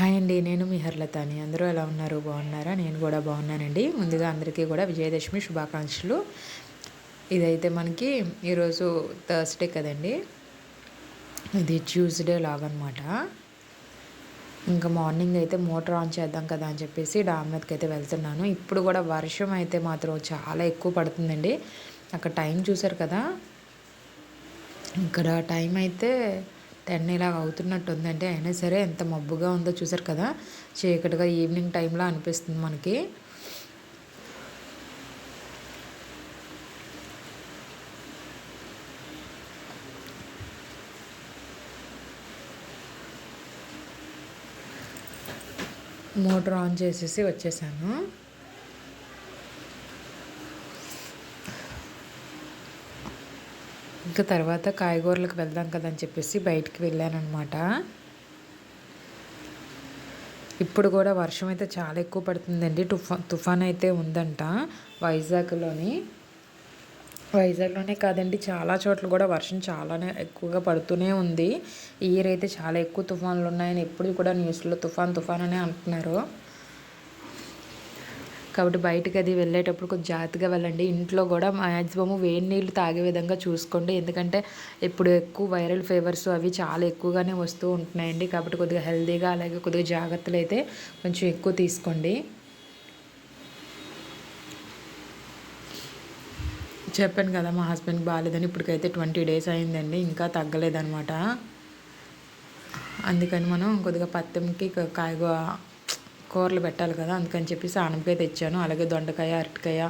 Hi అండి నేను మీ హర్లతాని. అందరూ ఎలా ఉన్నారు? బాగున్నారా? నేను కూడా బాగున్నానండి. ముందుగా అందరికీ కూడా విజయదశమి శుభాకాంక్షలు. ఇదైతే మనకి ఈరోజు థర్స్డే కదండి. ఇది ట్యూస్డే లాగనమాట. ఇంకా మార్నింగ్ అయితే మోటార్ ఆన్ చేద్దాం కదా అని చెప్పేసి డామ్ మీదకి అయితే వెళ్తున్నాను. ఇప్పుడు కూడా వర్షం అయితే మాత్రం చాలా ఎక్కువ పడుతుందండి. అక్కడ టైం చూసారు కదా? ఇక్కడ టైం అయితే టెన్ ఇలాగ అవుతున్నట్టు ఉందంటే అయినా సరే ఎంత మబ్బుగా ఉందో చూసారు కదా? చీకటిగా ఈవినింగ్ టైంలో అనిపిస్తుంది మనకి. మోటార్ ఆన్ చేసేసి వచ్చేసాను. ఇంకా తర్వాత కాయగూరలకు వెళ్దాం కదా అని చెప్పేసి బయటికి వెళ్ళానమాట ఇప్పుడు కూడా వర్షం అయితే చాలా ఎక్కువ పడుతుందండి. తుఫాన్ తుఫాన్ అయితే ఉందంట వైజాగ్లోని. వైజాగ్లోనే కాదండి చాలా చోట్ల కూడా వర్షం చాలానే ఎక్కువగా పడుతూనే ఉంది. ఇయర్ అయితే చాలా ఎక్కువ తుఫాన్లు ఉన్నాయని ఎప్పుడు కూడా న్యూస్లో తుఫాన్ తుఫాన్ అనే అంటున్నారు. కాబట్టి బయటకు అది వెళ్ళేటప్పుడు కొంచెం జాగ్రత్తగా వెళ్ళండి. ఇంట్లో కూడా మ్యాక్సిమము వేడి నీళ్ళు తాగే విధంగా చూసుకోండి. ఎందుకంటే ఇప్పుడు ఎక్కువ వైరల్ ఫీవర్స్ అవి చాలా ఎక్కువగానే వస్తూ ఉంటున్నాయండి. కాబట్టి కొద్దిగా హెల్తీగా అలాగే కొద్దిగా జాగ్రత్తలు అయితే కొంచెం ఎక్కువ తీసుకోండి. చెప్పాను కదా మా హస్బెండ్కి బాగాలేదని ఇప్పటికైతే ట్వంటీ డేస్ అయిందండి. ఇంకా తగ్గలేదనమాట అందుకని మనం కొద్దిగా పత్తంకి కాయగూ కూరలు పెట్టాలి కదా అందుకని చెప్పేసి ఆనపకాయ తెచ్చాను. అలాగే దొండకాయ అరటికాయ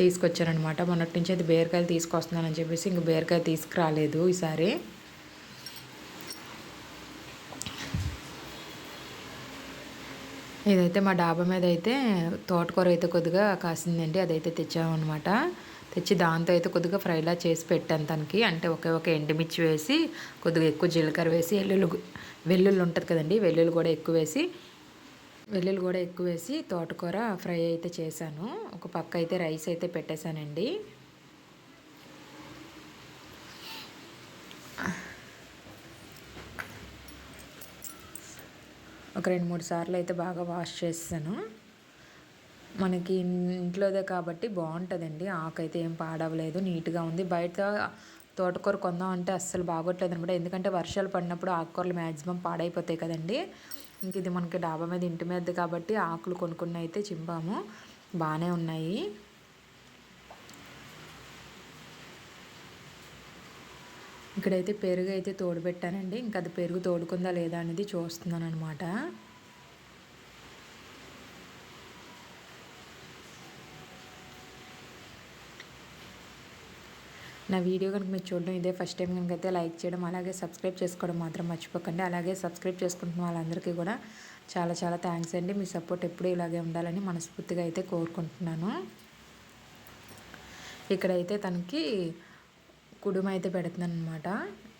తీసుకొచ్చానమాట మొన్నటి నుంచి అయితే బీరకాయలు తీసుకొస్తున్నానని చెప్పేసి ఇంక బీరకాయ తీసుకురాలేదు ఈసారి. ఇదైతే మా డాబా మీద అయితే తోటకూర అయితే కొద్దిగా కాసిందండి. అదైతే తెచ్చామన్నమాట. తెచ్చి దాంతో అయితే కొద్దిగా ఫ్రైలా చేసి పెట్టాను తనకి. అంటే ఒకే ఒక ఎండుమిర్చి వేసి కొద్దిగా ఎక్కువ జీలకర్ర వేసి వెల్లుల్లి వెల్లుల్లి ఉంటుంది కదండి వెల్లుల్లి కూడా ఎక్కువ వేసి వెల్లుల్లి కూడా ఎక్కువ వేసి తోటకూర ఫ్రై అయితే చేశాను. ఒక పక్క అయితే రైస్ అయితే పెట్టేశానండి. ఒక రెండు మూడు సార్లు అయితే బాగా వాష్ చేసాను మనకి ఇంట్లోదే కాబట్టి బాగుంటుందండి. ఆకు అయితే ఏం పాడవలేదు నీట్గా ఉంది. బయట తోటకూర కొందాం అంటే అస్సలు బాగోట్లేదు అనమాట ఎందుకంటే వర్షాలు పడినప్పుడు ఆకుకూరలు మ్యాక్సిమం పాడైపోతాయి కదండి. ఇంక ఇది మనకి డాబా మీద ఇంటి మీద కాబట్టి ఆకులు కొనుక్కుని అయితే చింపాము. బాగానే ఉన్నాయి. ఇక్కడైతే పెరుగు అయితే తోడుపెట్టానండి ఇంకా అది పెరుగు తోడుకుందా లేదా అనేది చూస్తున్నాను అనమాట నా వీడియో కనుక మీరు చూడడం ఇదే ఫస్ట్ టైం కనుక అయితే లైక్ చేయడం అలాగే సబ్స్క్రైబ్ చేసుకోవడం మాత్రం మర్చిపోకండి. అలాగే సబ్స్క్రైబ్ చేసుకుంటున్న వాళ్ళందరికీ కూడా చాలా చాలా థ్యాంక్స్ అండి. మీ సపోర్ట్ ఎప్పుడూ ఇలాగే ఉండాలని మనస్ఫూర్తిగా అయితే కోరుకుంటున్నాను. ఇక్కడైతే తనకి కుడుమ అయితే పెడుతున్నాను అనమాట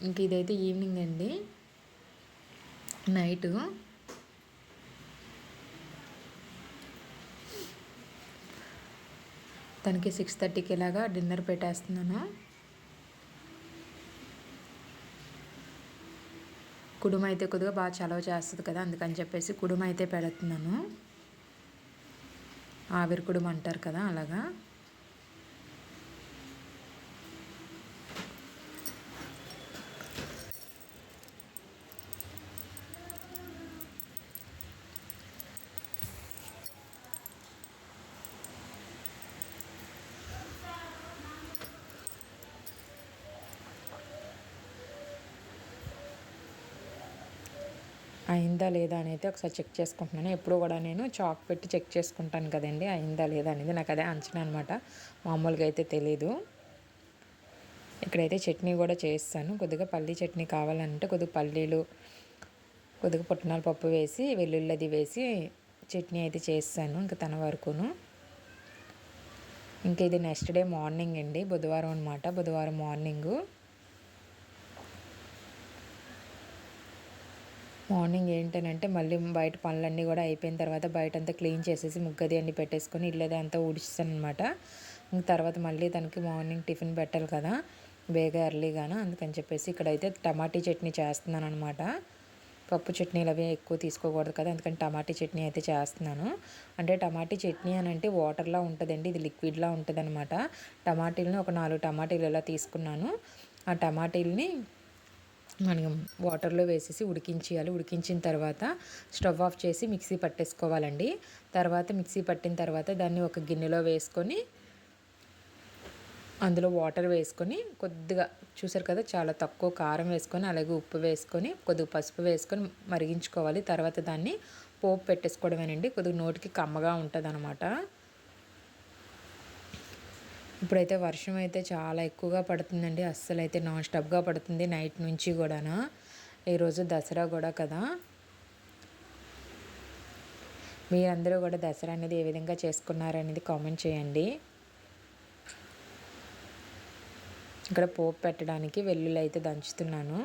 ఇంక ఇదైతే ఈవినింగ్ అండి. నైటు. తనకి సిక్స్ థర్టీకి ఇలాగా డిన్నర్ పెట్టేస్తున్నాను. కుడుమ అయితే కొద్దిగా బాగా చలవ చేస్తుంది కదా అందుకని చెప్పేసి కుడుమ అయితే పెడుతున్నాను. ఆవిరి కుడుమ అంటారు కదా అలాగా? అయిందా లేదా అనేది ఒకసారి చెక్ చేసుకుంటున్నాను. ఎప్పుడు కూడా నేను చాక్ పెట్టి చెక్ చేసుకుంటాను కదండి అయిందా లేదా అనేది నాకు అదే అంచనా అనమాట మామూలుగా అయితే తెలీదు. ఇక్కడైతే చట్నీ కూడా చేస్తాను. కొద్దిగా పల్లీ చట్నీ కావాలంటే కొద్దిగా పల్లీలు కొద్దిగా పుట్నాల పప్పు వేసి వెల్లుల్లది వేసి చట్నీ అయితే చేస్తాను ఇంకా తన వరకును. ఇంకా ఇది నెక్స్ట్ డే మార్నింగ్ అండి బుధవారం అనమాట బుధవారం మార్నింగు. మార్నింగ్ ఏంటనంటే మళ్ళీ బయట పనులన్నీ కూడా అయిపోయిన తర్వాత బయట అంతా క్లీన్ చేసేసి ముగ్గది అన్ని పెట్టేసుకొని ఇల్లు అంతా ఊడిస్తాను అనమాట తర్వాత మళ్ళీ తనకి మార్నింగ్ టిఫిన్ పెట్టాలి కదా బేగా ఎర్లీగాను అందుకని చెప్పేసి ఇక్కడైతే టమాటీ చట్నీ చేస్తున్నాను అనమాట పప్పు చట్నీలు అవి ఎక్కువ తీసుకోకూడదు కదా అందుకని టమాటీ చట్నీ అయితే చేస్తున్నాను. అంటే టమాటీ చట్నీ అని అంటే వాటర్లా ఉంటుందండి ఇది లిక్విడ్లా ఉంటుంది అనమాట టమాటీలను ఒక నాలుగు టమాటీలు ఇలా తీసుకున్నాను. ఆ టమాటీలని మనం వాటర్లో వేసేసి ఉడికించేయాలి. ఉడికించిన తర్వాత స్టవ్ ఆఫ్ చేసి మిక్సీ పట్టేసుకోవాలండి. తర్వాత మిక్సీ పట్టిన తర్వాత దాన్ని ఒక గిన్నెలో వేసుకొని అందులో వాటర్ వేసుకొని కొద్దిగా చూసారు కదా చాలా తక్కువ కారం వేసుకొని అలాగే ఉప్పు వేసుకొని కొద్దిగా పసుపు వేసుకొని మరిగించుకోవాలి. తర్వాత దాన్ని పోపు పెట్టేసుకోవడమేనండి. కొద్దిగా నోటికి కమ్మగా ఉంటుంది ఇప్పుడైతే వర్షం అయితే చాలా ఎక్కువగా పడుతుందండి. అస్సలు అయితే నాన్ స్టాప్గా పడుతుంది నైట్ నుంచి కూడాను. ఈరోజు దసరా కూడా కదా. మీరందరూ కూడా దసరా అనేది ఏ విధంగా చేసుకున్నారనేది కామెంట్ చేయండి. ఇక్కడ పోపు పెట్టడానికి వెల్లుల్లి అయితే దంచుతున్నాను.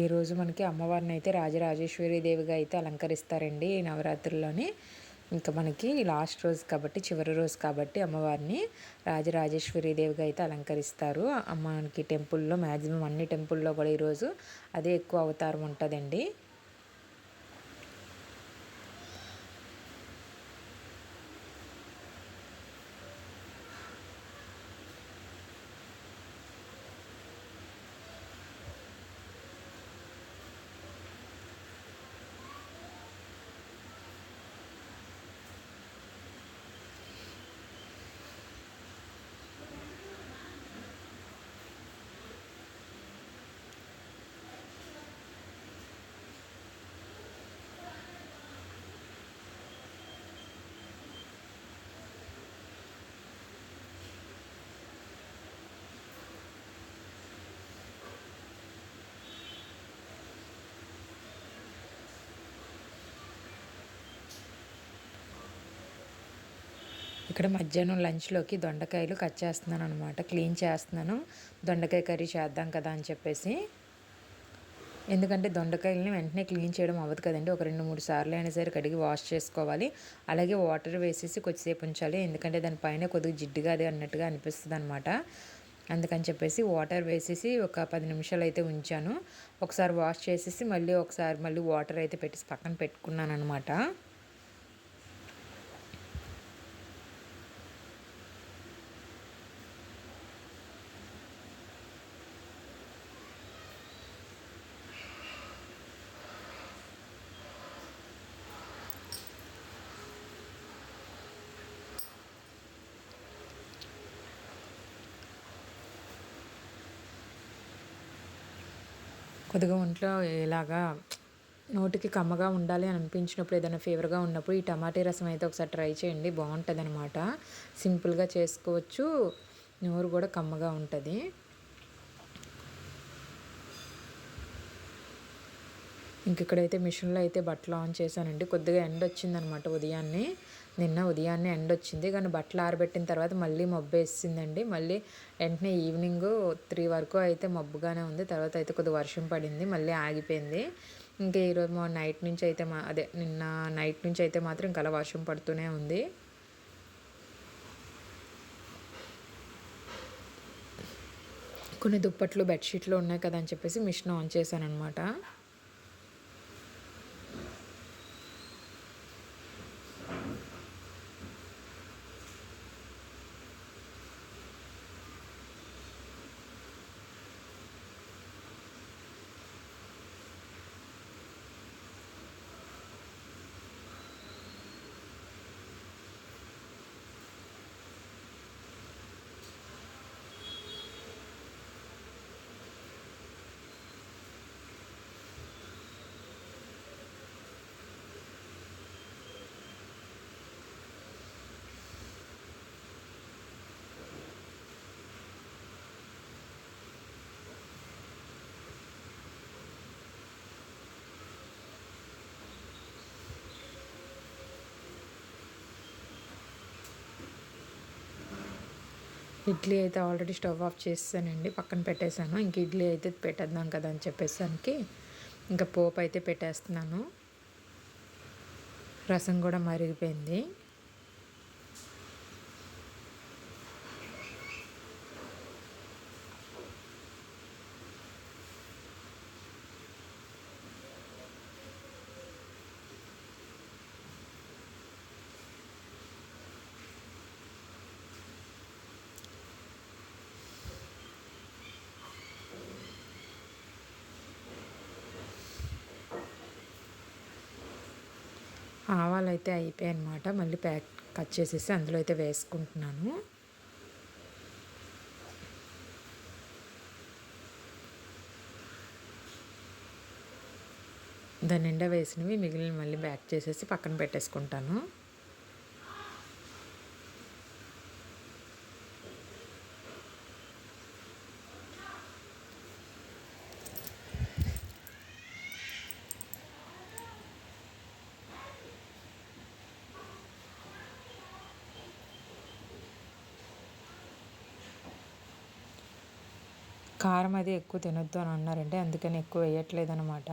ఈరోజు మనకి అమ్మవారిని అయితే రాజరాజేశ్వరి దేవిగా అయితే అలంకరిస్తారండి ఈ నవరాత్రుల్లోని. ఇంకా మనకి లాస్ట్ రోజు కాబట్టి చివరి రోజు కాబట్టి అమ్మవారిని రాజరాజేశ్వరి దేవిగా అయితే అలంకరిస్తారు. అమ్మకి టెంపుల్లో మ్యాక్సిమం అన్ని టెంపుల్లో కూడా ఈరోజు అదే ఎక్కువ అవతారం ఉంటుందండి. ఇక్కడ మధ్యాహ్నం లంచ్లోకి దొండకాయలు కట్ చేస్తున్నాను అనమాట క్లీన్ చేస్తున్నాను. దొండకాయ కర్రీ చేద్దాం కదా అని చెప్పేసి. ఎందుకంటే దొండకాయలని వెంటనే క్లీన్ చేయడం అవ్వదు కదండి. ఒక రెండు మూడు సార్లు అయినా సరే కడిగి వాష్ చేసుకోవాలి. అలాగే వాటర్ వేసేసి కొద్దిసేపు ఉంచాలి. ఎందుకంటే దానిపైన కొద్దిగా జిడ్డుగా అది అన్నట్టుగా అనిపిస్తుంది అనమాట అందుకని చెప్పేసి వాటర్ వేసేసి ఒక పది నిమిషాలు అయితే ఉంచాను. ఒకసారి వాష్ చేసేసి మళ్ళీ ఒకసారి మళ్ళీ వాటర్ అయితే పెట్టేసి పక్కన పెట్టుకున్నాను అనమాట కొద్దిగా ఒంట్లో ఇలాగా నోటికి కమ్మగా ఉండాలి అని అనిపించినప్పుడు ఏదైనా ఫీవర్గా ఉన్నప్పుడు ఈ టమాటీ రసం అయితే ఒకసారి ట్రై చేయండి. బాగుంటుంది అనమాట సింపుల్గా చేసుకోవచ్చు. నోరు కూడా కమ్మగా ఉంటుంది. ఇంక ఇక్కడైతే మిషన్లో అయితే బట్టలు ఆన్ చేశానండి. కొద్దిగా ఎండ వచ్చిందనమాట ఉదయాన్నే. నిన్న ఉదయాన్నే ఎండ వచ్చింది. కానీ బట్టలు ఆరబెట్టిన తర్వాత మళ్ళీ మబ్బు వేసిందండి. మళ్ళీ వెంటనే ఈవినింగ్ త్రీ వరకు అయితే మబ్బుగానే ఉంది. తర్వాత అయితే కొద్దిగా వర్షం పడింది. మళ్ళీ ఆగిపోయింది. ఇంకా ఈరోజు మా నైట్ నుంచి అయితే మా అదే నిన్న నైట్ నుంచి అయితే మాత్రం ఇంకా అలా వర్షం పడుతూనే ఉంది. కొన్ని దుప్పట్లు బెడ్షీట్లు ఉన్నాయి కదా అని చెప్పేసి మిషన్ ఆన్ చేశాను అనమాట ఇడ్లీ అయితే ఆల్రెడీ స్టవ్ ఆఫ్ చేసానండి పక్కన పెట్టేశాను. ఇంక ఇడ్లీ అయితే పెట్టేద్దాం కదా అని చెప్పేసానికి ఇంకా పోపు అయితే పెట్టేస్తున్నాను. రసం కూడా మరిగిపోయింది. ఆవాలు అయితే అయిపోయాయి అనమాట మళ్ళీ ప్యాక్ కట్ చేసేసి అందులో అయితే వేసుకుంటున్నాను. దాని నిండా వేసినవి మిగిలిన మళ్ళీ బ్యాక్ చేసేసి పక్కన పెట్టేసుకుంటాను. కారం అది ఎక్కువ తినొద్దు అని అన్నారంటే అందుకని ఎక్కువ వేయట్లేదు అనమాట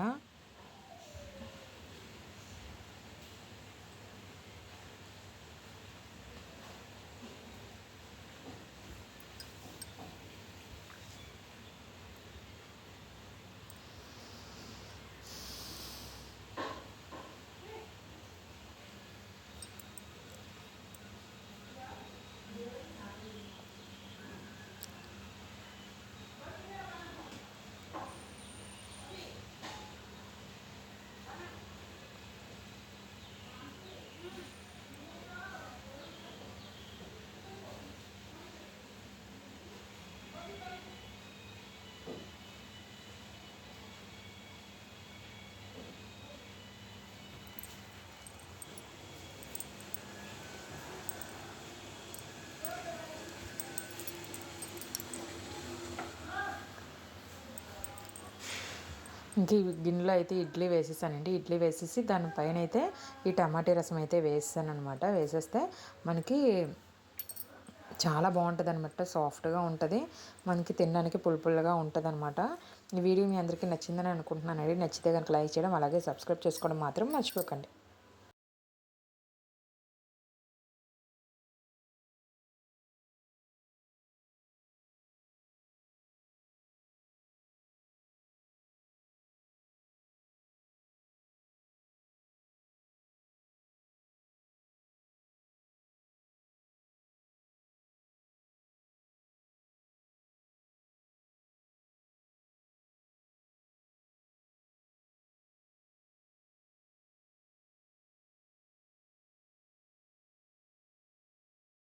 ఇంక ఈ గిన్నెలో అయితే ఇడ్లీ వేసేసానండి. ఇడ్లీ వేసేసి దానిపైన అయితే ఈ టమాటీ రసం అయితే వేసాను అనమాట వేసేస్తే మనకి చాలా బాగుంటుంది అనమాట సాఫ్ట్గా ఉంటుంది. మనకి తినడానికి పులుపులుగా ఉంటుంది అనమాట ఈ వీడియో మీ అందరికీ నచ్చిందని అనుకుంటున్నానండి. నచ్చితే కనుక లైక్ చేయడం అలాగే సబ్స్క్రైబ్ చేసుకోవడం మాత్రం మర్చిపోకండి.